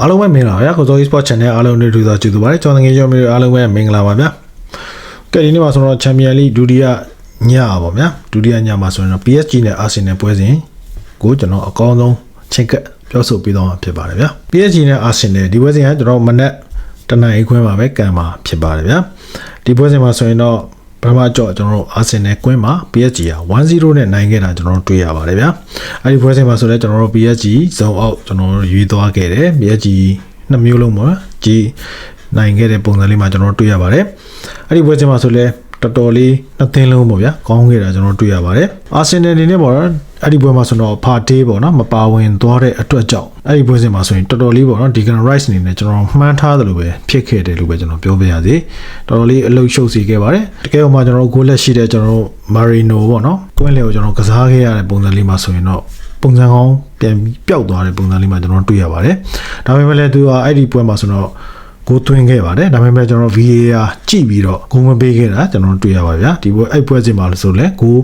အားလုံးပဲမင်္ဂလာပါဗျာကိုစိုး e-sport channel အားလုံးနဲ့တွေ့သွားကြည့်သူပါတယ်ကျွန်တော်ငယ်ရောမျိုးအားလုံးပဲမင်္ဂလာပါဗျာကဲဒီနေ့မှာဆိုတော့ Champion League ဒုတိယညပါဗျာဒုတိယညမှာဆိုရင်တော့ PSG နဲ့ Arsenal ပွဲစဉ်ကိုကျွန်တော်အကောင်းဆုံးချိန်ကပ်ပြောဆိုပေးသွားမှာဖြစ်ပါတယ်ဗျာ PSG နဲ့ Arsenal ဒီပွဲစဉ်ကကျွန်တော်မနက်တနင်္လာရီခွဲမှာပဲကန်မှာဖြစ်ပါတယ်ဗျာဒီပွဲစဉ်မှာဆိုရင်တော့ ပထမကြော့ကျွန်တော်တို့ Arsenal ကွင်းမှာ PSG က1-0နဲ့နိုင်ခဲ့တာကျွန်တော်တို့တွေ့ရပါတယ်ဗျာအဲ့ဒီပွဲစဉ်မှာဆိုလည်းကျွန်တော်တို့ PSG ဇုံအောက်ကျွန်တော်တို့ရွေးသွားခဲ့တယ် PSG နှစ်မျိုးလုံးမှာကြီးနိုင်ခဲ့တဲ့ပုံစံလေးမှာကျွန်တော်တို့တွေ့ရပါတယ်အဲ့ဒီပွဲစဉ်မှာဆိုလည်းတော်တော်လေးနှစ်သင်းလုံးပေါ့ဗျာကောင်းခဲ့တာကျွန်တော်တို့တွေ့ရပါတယ်အာဆင်နယ်အနေနဲ့ပေါ့နော် အဲ့ဒီပွဲမှာဆိုတော့ဖာတေးပေါ့နော်မပါဝင်သွားတဲ့အတွက်ကြောင့်အဲ့ဒီပွဲစဉ်မှာဆိုရင်တော်တော်လေးပေါ့နော်ဒီကန် rice အနေနဲ့ကျွန်တော်မှန်းထားသလိုပဲဖြစ်ခဲ့တယ်လို့ပဲကျွန်တော်ပြောပြရစီတော်တော်လေးအလုရှုပ်စီခဲ့ပါတယ်တကယ်လို့မှကျွန်တော်တို့ဂိုးလက်ရှိတဲ့ကျွန်တော်တို့မာရီနိုပေါ့နော်ကွင်းလေကိုကျွန်တော်ကစားခဲ့ရတဲ့ပုံစံလေးမှာဆိုရင်တော့ပုံစံကောင်းပြန်ပြီးပျောက်သွားတဲ့ပုံစံလေးမှာကျွန်တော်တွေ့ရပါတယ်ဒါပေမဲ့လည်းသူကအဲ့ဒီပွဲမှာဆိုတော့ကိုသွင်းခဲ့ပါတယ်ဒါပေမဲ့ကျွန်တော် VAR ကြည့်ပြီးတော့ဂိုးမပေးခဲ့တာကျွန်တော်တွေ့ရပါဗျာဒီပွဲအဲ့ပွဲစဉ်မှာလို့ဆိုလဲဂိုး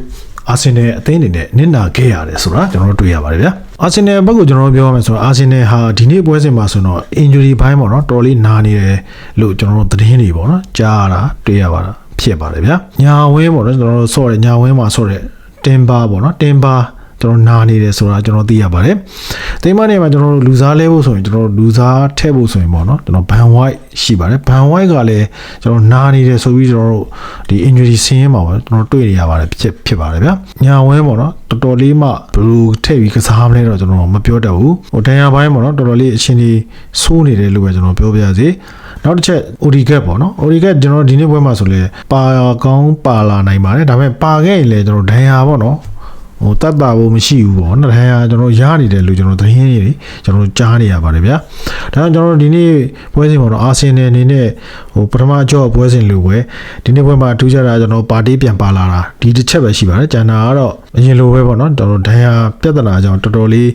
အာဆင်နယ်အသင်းအနေနဲ့နစ်နာခဲ့ရတယ်ဆိုတာကျွန်တော်တို့တွေ့ရပါတယ်ဗျာအာဆင်နယ်ဘက်ကကျွန်တော်တို့ပြောရမယ်ဆိုတော့အာဆင်နယ်ဟာဒီနေ့ပွဲစဉ်မှာဆိုတော့ injury ဘိုင်းပေါ့နော်တော်တော်လေးနာနေတယ်လို့ကျွန်တော်တို့သတင်းတွေပေါ့နော်ကြားရတာတွေ့ရပါတာဖြစ်ပါတယ်ဗျာညာဝဲပေါ့နော်ကျွန်တော်တို့ဆော့တယ်ညာဝဲမှာဆော့တယ်တင်ပါပေါ့နော်တင်ပါ ကျွန်တော်နာနေတယ်ဆိုတာကျွန်တော်သိရပါတယ်။တိမ်မနေမှာကျွန်တော်တို့လူစားလဲဖို့ဆိုရင်ကျွန်တော်တို့လူစားထည့်ဖို့ဆိုရင်ပေါ့နော်ကျွန်တော်ဘန်ဝိုက်ရှိပါတယ်။ဘန်ဝိုက်ကလည်းကျွန်တော်နာနေတယ်ဆိုပြီးကျွန်တော်တို့ဒီ injury ဆင်းရဲမှာပေါ့ကျွန်တော်တွေ့နေရပါတယ်ဖြစ်ဖြစ်ပါတယ်ဗျာ။ညာဝဲပေါ့နော်တော်တော်လေးမှဘယ်လိုထည့်ပြီးကစားမလဲတော့ကျွန်တော်မပြောတတ်ဘူး။ဟိုတန်ရာပိုင်းပေါ့နော်တော်တော်လေးအချင်းကြီးစိုးနေတယ်လို့ပဲကျွန်တော်ပြောပြရစီ။နောက်တစ်ချက် ODGAT ပေါ့နော် ODGAT ကျွန်တော်ဒီနေ့ပွဲမှာဆိုလဲပါကောင်းပါလာနိုင်ပါတယ်ဒါပေမဲ့ပါခဲ့ရင်လည်းကျွန်တော်ဒဏ်ရာပေါ့နော် ဟိုတတ်တာဖို့မရှိဘူးပေါ့နော်ဒဏ်ရာကျွန်တော်ရနေတယ်လို့ကျွန်တော်သတင်းရည်တွေကျွန်တော်ကြားနေရပါတယ်ဗျာဒါကြောင့်ကျွန်တော်ဒီနေ့ပွဲစဉ်ပေါ့နော်အာဆင်နယ်အနေနဲ့ဟိုပထမအကြောပွဲစဉ်လို့ပဲဒီနေ့ပွဲမှာထူးခြားတာကျွန်တော်ပါတီးပြန်ပါလာတာဒီတစ်ချက်ပဲရှိပါတယ်ကျန်တာကတော့အရင်လိုပဲပေါ့နော်ကျွန်တော်ဒဏ်ရာပြဿနာကြောင့်တော်တော်လေး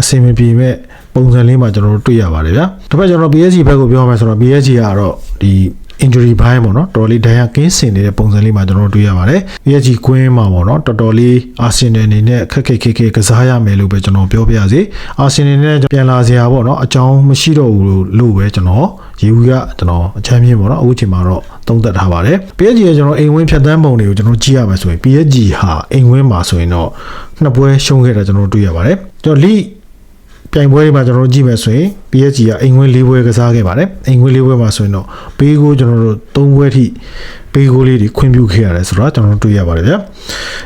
အဆင်မပြေမဲ့ပုံစံလေးမှာကျွန်တော်တို့တွေ့ရပါတယ်ဗျာဒါပေမဲ့ကျွန်တော် PSG ဘက်ကိုပြောရမယ်ဆိုတော့ PSG ကတော့ဒီ injury ဘိုင်းပေါ့နော်တော်တော်လေးဒဏ်ရာကင်းစင်နေတဲ့ပုံစံလေးမှာကျွန်တော်တို့တွေ့ရပါတယ် PSG ကွင်းမှာပေါ့နော်တော်တော်လေး Arsenal အနေနဲ့ခက်ခက်ခဲခဲကစားရမယ်လို့ပဲကျွန်တော်ပြောပြရစီ Arsenal နဲ့ပြန်လာစရာပေါ့နော်အကြောင်းမရှိတော့ဘူးလို့ပဲကျွန်တော်ရေဦးကကျွန်တော်အချမ်းမြင့်ပေါ့နော်အခုချိန်မှာတော့သုံးသပ်ထားပါတယ် PSG ကကျွန်တော်အိမ်ဝင်းဖြတ်တန်းပုံတွေကိုကျွန်တော်ကြည့်ရမယ်ဆိုရင် PSG ဟာအိမ်ဝင်းမှာဆိုရင်တော့နှစ်ပွဲရှုံးခဲ့တာကျွန်တော်တွေ့ရပါတယ်ကျွန်တော် league ပြိုင်ပွဲတွေမှာကျွန်တော်တို့ကြည့်မယ်ဆိုရင် PSG ကအိမ်ဝင်၄ပွဲကစားခဲ့ပါတယ်အိမ်ဝင်၄ပွဲမှာဆိုရင်တော့ဘေးကိုကျွန်တော်တို့၃ပွဲထိဘေးကိုလေးတွေခွင့်ပြုခဲ့ရတယ်ဆိုတော့ကျွန်တော်တို့တွေ့ရပါတယ်ဗျာ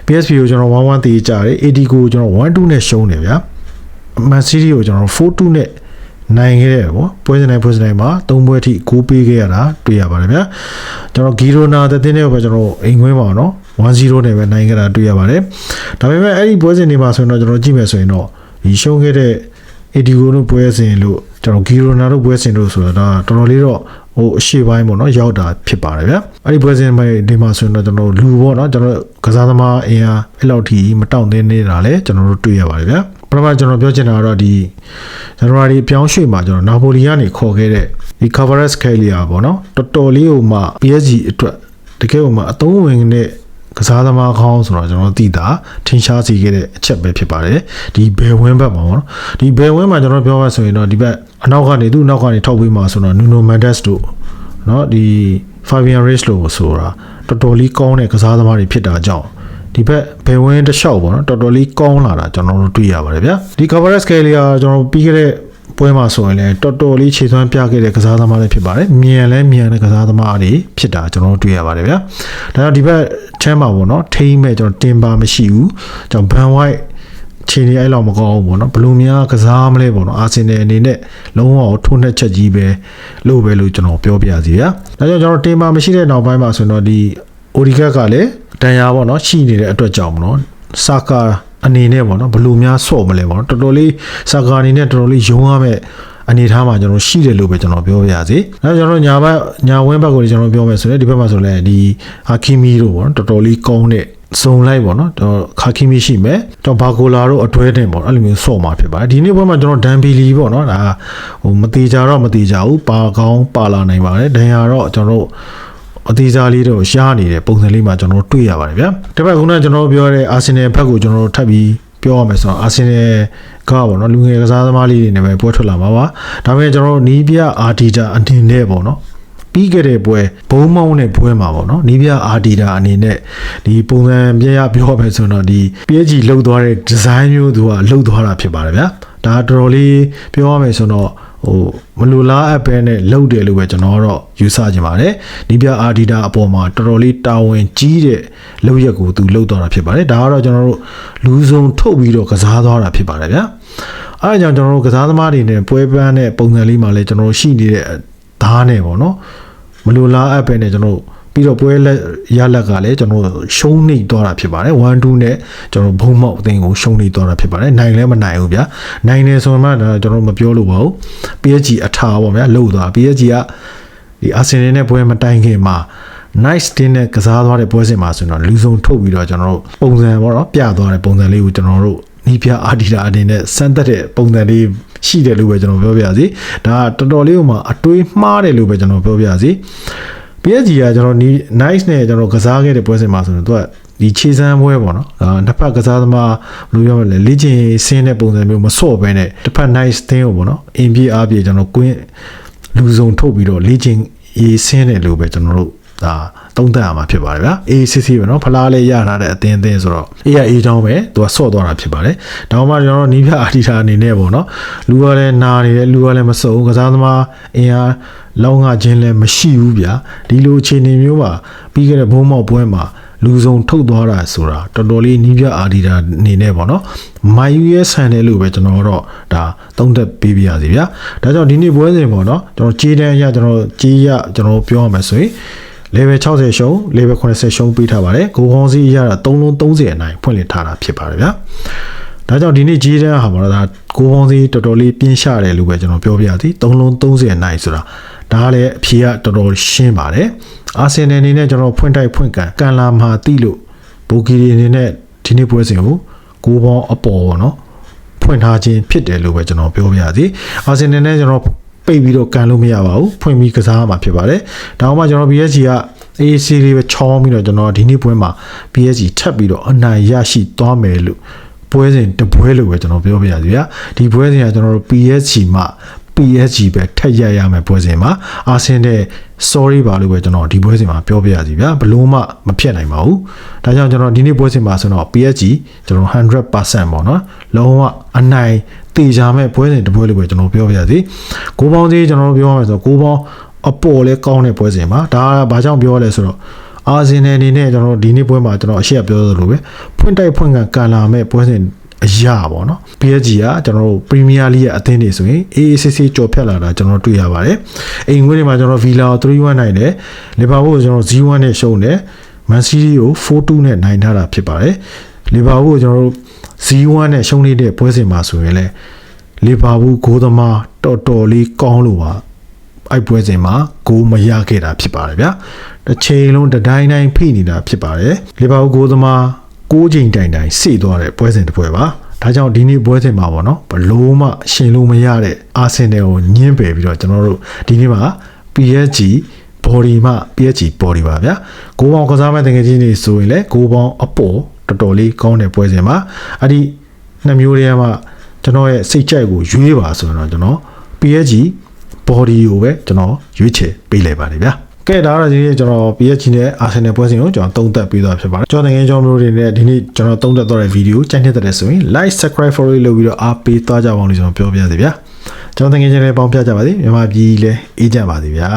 PSV ကိုကျွန်တော်1-1တေးကြတယ် AD ကိုကျွန်တော်1-2နဲ့ရှုံးတယ်ဗျာ Man City ကိုကျွန်တော်4-2နဲ့နိုင်ခဲ့တယ်ပေါ့ပွဲစဉ်တိုင်းပွဲစဉ်တိုင်းမှာ၃ပွဲထိဂိုးပေးခဲ့ရတာတွေ့ရပါတယ်ဗျာကျွန်တော်ဂီရိုနာတဲ့တင်းနဲ့ပဲကျွန်တော်အိမ်ခွင်းပါတော့1-0နဲ့ပဲနိုင်ခဲ့တာတွေ့ရပါတယ်ဒါပေမဲ့အဲ့ဒီပွဲစဉ်တွေမှာဆိုရင်တော့ကျွန်တော်ကြည့်မယ်ဆိုရင်တော့ဒီရှုံးခဲ့တဲ့ အေဒီဂိုတို့ပွဲစဉ်လို့ကျွန်တော်ဂီရိုနာတို့ပွဲစဉ်တို့ဆိုတာဒါတော်တော်လေးတော့ဟိုအရှိပိုင်းပေါ့နော်ရောက်တာဖြစ်ပါတယ်ဗျအဲ့ဒီပွဲစဉ်မှာဒီမှာဆိုရင်တော့ကျွန်တော်လူပေါ့နော်ကျွန်တော်ကစားသမားအင်အားအဲ့လောက်ထိမတောင့်တင်းနေတာလဲကျွန်တော်တို့တွေ့ရပါတယ်ဗျပထမကျွန်တော်ပြောချင်တာကတော့ဒီဇန်နဝါရီပြောင်းရွှေ့မှာကျွန်တော်နာပိုလီကနေခေါ်ခဲ့တဲ့ဒီ Cavaras Kelia ပေါ့နော်တော်တော်လေးဟိုမှ PSG အတွက်တကယ်ဟိုမှအသုံးဝင်တဲ့ ကစားသမားကောင်းဆိုတော့ကျွန်တော်သိတာထင်ရှားစေခဲ့တဲ့အချက်ပဲဖြစ်ပါတယ်ဒီဘယ်ဝင်းဘက်မှာပေါ့နော်ဒီဘယ်ဝင်းမှာကျွန်တော်ပြောမှဆိုရင်တော့ဒီဘက်အနောက်ကနေသူ့နောက်ကနေထောက်ပေးမှာဆိုတော့ Nuno Mendes တို့နော်ဒီ Fabian Ruiz လို့ဆိုတာတော်တော်လေးကောင်းတဲ့ကစားသမားတွေဖြစ်တာကြောင့်ဒီဘက်ဘယ်ဝင်းတစ်လျှောက်ပေါ့နော်တော်တော်လေးကောင်းလာတာကျွန်တော်တို့တွေ့ရပါတယ်ဗျာဒီ coverage scale ကကျွန်တော်ပြီးခဲ့တဲ့ပွဲမှာဆိုရင်လည်းတော်တော်လေးခြေသွမ်းပြခဲ့တဲ့ကစားသမားတွေဖြစ်ပါတယ်။မြန်လဲမြန်တဲ့ကစားသမားတွေဖြစ်တာကျွန်တော်တို့တွေ့ရပါတယ်ဗျာ။ဒါကြောင့်ဒီဘက် ထဲမှာပေါ့နော်ထိမ့်မဲ့ကျွန်တော်တင်ပါမရှိဘူး။ကျွန်တော်ဘန်ဝိုက်ခြေနေအဲ့လောက်မကောင်းဘူးပေါ့နော်ဘလူးများကစားမလဲပေါ့နော်အာဆင်နယ်အနေနဲ့လုံးဝထိုးနှက်ချက်ကြီးပဲလို့ပဲလို့ကျွန်တော်ပြောပြစီဗျာ။ဒါကြောင့်ကျွန်တော်တင်ပါမရှိတဲ့နောက်ပိုင်းမှာဆိုတော့ဒီအိုဒီကတ်ကလည်းတန်ရာပေါ့နော်ရှိနေတဲ့အတွက်ကြောင့်ပေါ့နော်စာကာအနေနဲ့ပေါ့နော်ဘလို့များဆော့မလဲပေါ့နော်တော်တော်လေးစာကာအနေနဲ့တော်တော်လေးယုံရမဲ့ အနေထားမှာကျွန်တော်ရှိတယ်လို့ပဲကျွန်တော်ပြောပြရစီ။အဲကျွန်တော်ညာဘက်ညာဝင်းဘက်ကိုကျွန်တော်ပြောမယ်ဆိုရင်ဒီဘက်မှာဆိုလဲဒီအာခီမီတို့ပေါ့နော်တော်တော်လေးကောင်းတဲ့စုံလိုက်ပေါ့နော်တော့ခါခီမီရှိမယ်တော့ဘာကိုလာတို့အတွဲတင်ပေါ့အဲ့လိုမျိုးဆော့မှာဖြစ်ပါတယ်ဒီနေ့ဘက်မှာကျွန်တော်ဒန်ဘီလီပေါ့နော်ဒါဟိုမသေးကြတော့မသေးကြဘူးပါကောင်းပါလာနိုင်ပါတယ်ဒန်ယာတော့ကျွန်တော်တို့အသေးစားလေးတော့ရှားနေတဲ့ပုံစံလေးမှာကျွန်တော်တို့တွေ့ရပါတယ်ဗျာ။တစ်ဖက်ခုနကကျွန်တော်တို့ပြောတဲ့အာဆင်နယ်ဘက်ကိုကျွန်တော်တို့ထပ်ပြီး ပြောရမယ်ဆိုတော့အာဆင်နယ်ကပေါ့နော်လူငယ်ကစားသမားလေးတွေနဲ့ပဲပွဲထွက်လာမှာပါဒါပေမဲ့ကျွန်တော်တို့နီးပြအာဒီတာအနေနဲ့ပေါ့နော်ပြီးခဲ့တဲ့ပွဲဘုံမောင်းတဲ့ပွဲမှာပေါ့နော်နီးပြအာဒီတာအနေနဲ့ဒီပုံစံပြရပြောရမယ်ဆိုတော့ဒီ PSG လှုပ်သွားတဲ့ဒီဇိုင်းမျိုးသူကလှုပ်သွားတာဖြစ်ပါတယ်ဗျာဒါတော်တော်လေးပြောရမယ်ဆိုတော့ ဟိုမလူလားအပ်ပဲနဲ့လှုပ်တယ်လို့ပဲကျွန်တော်တော့ယူဆချင်ပါတယ်နီးပြအာဒီတာအပေါ်မှာတော်တော်လေးတာဝန်ကြီးတဲ့လှုပ်ရက်ကိုသူလှုပ်သွားတာဖြစ်ပါတယ်ဒါကတော့ကျွန်တော်တို့လူစုံထုတ်ပြီးတော့ကစားသွားတာဖြစ်ပါတယ်ဗျာအဲဒါကြောင့်ကျွန်တော်တို့ကစားသမားတွေနဲ့ပွဲပန်းတဲ့ပုံစံလေးမှာလည်းကျွန်တော်တို့ရှိနေတဲ့ဓာတ်နဲ့ပေါ့နော်မလူလားအပ်ပဲနဲ့ကျွန်တော်တို့ ပြီးတော့ပွဲလက်ရလက်ကလည်းကျွန်တော်တို့ရှုံးနေသွားတာဖြစ်ပါတယ်1 2နဲ့ကျွန်တော်ဘုံမောက်အသင်းကိုရှုံးနေသွားတာဖြစ်ပါတယ်နိုင်လည်းမနိုင်ဘူးဗျာနိုင်တယ်ဆိုမှတော့ကျွန်တော်မပြောလို့ပါဘူး PSG အထာပေါ့ဗျာလှုပ်သွား PSG ကဒီအာဆင်နယ်နဲ့ပွဲမတိုင်ခင်မှာ nice တင်းနဲ့ကစားသွားတဲ့ပွဲစဉ်မှာဆိုတော့လူစုံထုတ်ပြီးတော့ကျွန်တော်တို့ပုံစံပေါ့နော်ပြသွားတဲ့ပုံစံလေးကိုကျွန်တော်တို့နီးပြအာဒီတာအနေနဲ့စမ်းသက်တဲ့ပုံစံလေးရှိတယ်လို့ပဲကျွန်တော်ပြောပြရစီဒါကတော်တော်လေးဟိုမှာအတွေးမှားတယ်လို့ပဲကျွန်တော်ပြောပြရစီ PSG ကကျွန်တော်နီး nice နဲ့ကျွန်တော်ကစားခဲ့တဲ့ပွဲစဉ်မှာဆိုတော့သူကဒီခြေစမ်းပွဲပေါ့နော်ဒါနှစ်ဖက်ကစားသမားဘယ်လိုပြောမလဲလေ့ကျင့်ဆင်းတဲ့ပုံစံမျိုးမဆော့ဘဲနဲ့တစ်ဖက် nice တင်းကိုပေါ့နော်အင်ပြေအားပြေကျွန်တော်ကွင်းလူစုံထုတ်ပြီးတော့လေ့ကျင့်ရေးဆင်းတယ်လို့ပဲကျွန်တော်တို့ဒါသုံးသပ်ရမှာဖြစ်ပါတယ်ဗျာ ACC ပဲเนาะဖလားလေးရထားတဲ့အသင်းအသင်းဆိုတော့ A ရ A ချောင်းပဲသူကဆော့သွားတာဖြစ်ပါတယ်ဒါမှမဟုတ်ကျွန်တော်တို့နီးပြအာတီတာအနေနဲ့ပေါ့နော်လူကလည်းနာနေတယ်လူကလည်းမစုံကစားသမားအင်အား လောင်းငါခြင်းလည်းမရှိဘူးဗျာဒီလိုအခြေအနေမျိုးမှာပြီးခဲ့တဲ့ဘုံမောက်ပွဲမှာလူစုံထုတ်သွားတာဆိုတာတော်တော်လေးနီးပြအာဒီတာအနေနဲ့ပေါ့နော်မိုင်ယူရဲဆန်တယ်လို့ပဲကျွန်တော်တော့ဒါသုံးသက်ပေးပြရစီဗျာဒါကြောင့်ဒီနေ့ပွဲစဉ်ပေါ့နော်ကျွန်တော်ကြေးတန်းအရကျွန်တော်ကြေးရကျွန်တော်ပြောရမယ်ဆိုရင် level 60ရှုံး level 80ရှုံးပေးထားပါတယ်ကိုကောင်းစီရတာ3လုံး30အနိုင်ဖွင့်လှစ်ထားတာဖြစ်ပါတယ်ဗျာဒါကြောင့်ဒီနေ့ကြေးတန်းဟာပေါ့နော်ဒါကိုကောင်းစီတော်တော်လေးပြင်းရှာတယ်လို့ပဲကျွန်တော်ပြောပြရစီ3လုံး30အနိုင်ဆိုတာ ဒါကလည်းအဖြေကတော်တော်ရှင်းပါတယ်အာဆင်နယ်အနေနဲ့ကျွန်တော်ဖွင့်တိုက်ဖွင့်ကန်ကန်လာမှာတိလို့ဘူဂီရီအနေနဲ့ဒီနေ့ပွဲစဉ်ကိုကိုပေါင်းအပေါ်ပေါ့နော်ဖွင့်ထားခြင်းဖြစ်တယ်လို့ပဲကျွန်တော်ပြောပြရစီအာဆင်နယ်နဲ့ကျွန်တော်ပိတ်ပြီးတော့ကန်လို့မရပါဘူးဖွင့်ပြီးကစားရမှာဖြစ်ပါတယ်ဒါမှမကျွန်တော် PSG က AC လေးပဲချောင်းပြီးတော့ကျွန်တော်ဒီနေ့ပွဲမှာ PSG ထပ်ပြီးတော့အနိုင်ရရှိသွားမယ်လို့ပွဲစဉ်တပွဲလို့ပဲကျွန်တော်ပြောပြရစီဗျာဒီပွဲစဉ်ကကျွန်တော်တို့ PSG မှာ PSG ပဲထက်ရရမယ်ပွဲစဉ်မှာအာဆင်တဲ့ sorry ပါလို့ပဲကျွန်တော်ဒီပွဲစဉ်မှာပြောပြရစီဗျာဘလို့မှမဖြတ်နိုင်ပါဘူးဒါကြောင့်ကျွန်တော်ဒီနေ့ပွဲစဉ်မှာဆိုတော့ PSG ကျွန်တော်100%ပေါ့နော်လုံးဝအနိုင်တေချာမဲ့ပွဲစဉ်တစ်ပွဲလို့ပဲကျွန်တော်ပြောပြရစီကိုပေါင်းသေးကျွန်တော်ပြောရမယ်ဆိုတော့ကိုပေါင်းအပေါ်လဲကောင်းတဲ့ပွဲစဉ်မှာဒါကဘာကြောင့်ပြောရလဲဆိုတော့အာဆင်နယ်အနေနဲ့ကျွန်တော်ဒီနေ့ပွဲမှာကျွန်တော်အရှိအပြောသလိုပဲဖွင့်တိုက်ဖွင့်ကန်ကန်လာမဲ့ပွဲစဉ် အရာပေါ့နော် PSG ကကျွန်တော်တို့ Premier League ရဲ့အသင်းတွေဆိုရင် AACC ကြော်ဖြတ်လာတာကျွန်တော်တွေ့ရပါတယ်အိမ်ငွေတွေမှာကျွန်တော် Villa ကို3-1နိုင်တယ် Liverpool ကိုကျွန်တော်0-1နဲ့ရှုံးတယ် Man City ကို4-2နဲ့နိုင်ထားတာဖြစ်ပါတယ် Liverpool ကိုကျွန်တော်တို့0-1နဲ့ရှုံးနေတဲ့ပွဲစဉ်မှာဆိုရင်လည်း Liverpool ဂိုးသမားတော်တော်လေးကောင်းလို့ပါအဲ့ပွဲစဉ်မှာဂိုးမရခဲ့တာဖြစ်ပါတယ်ဗျာတစ်ချိန်လုံးတတိုင်းတိုင်းဖိနေတာဖြစ်ပါတယ်လီဗာပူးဂိုးသမား 6ချိန်တိုင်တိုင်စေသွားတဲ့ပွဲစဉ်တစ်ပွဲပါဒါကြောင့်ဒီနေ့ပွဲစဉ်မှာပေါ့နော်ဘလို့မှရှင်လို့မရတဲ့အာဆင်နယ်ကိုညှင်းပယ်ပြီးတော့ကျွန်တော်တို့ဒီနေ့မှာ PSG body မှ PSG body ပါဗျာကိုပေါင်းကစားမဲ့တကယ်ချင်းနေဆိုရင်လည်းကိုပေါင်းအပေါ်တော်တော်လေးကောင်းတဲ့ပွဲစဉ်မှာအဲ့ဒီနှစ်မျိုးတည်းမှာကျွန်တော်ရဲ့စိတ်ကြိုက်ကိုရွေးပါဆိုရင်တော့ကျွန်တော် PSG body ကိုပဲကျွန်တော်ရွေးချယ်ပေးလိုက်ပါတယ်ဗျာ ကဲဒါတော့ဒီနေ့ကျွန်တော် PSG နဲ့ Arsenal ပွဲစဉ်ကိုကျွန်တော်သုံးသပ်ပေးသွားဖြစ်ပါတယ်ကျွန်တော်ငယ်ကျွန်တော်မျိုးတွေနဲ့ဒီနေ့ကျွန်တော်သုံးသပ်သွားတဲ့ဗီဒီယိုကြိုက်တဲ့ဆိုရင် like subscribe follow လုပ်ပြီးတော့အားပေးသွားကြပါအောင်လို့ကျွန်တော်ပြောပြရစီဗျာကျွန်တော်ငယ်ချင်းလေးပေါင်းပြကြပါစေမြန်မာပြည်လည်းအေးကြပါစေဗျာ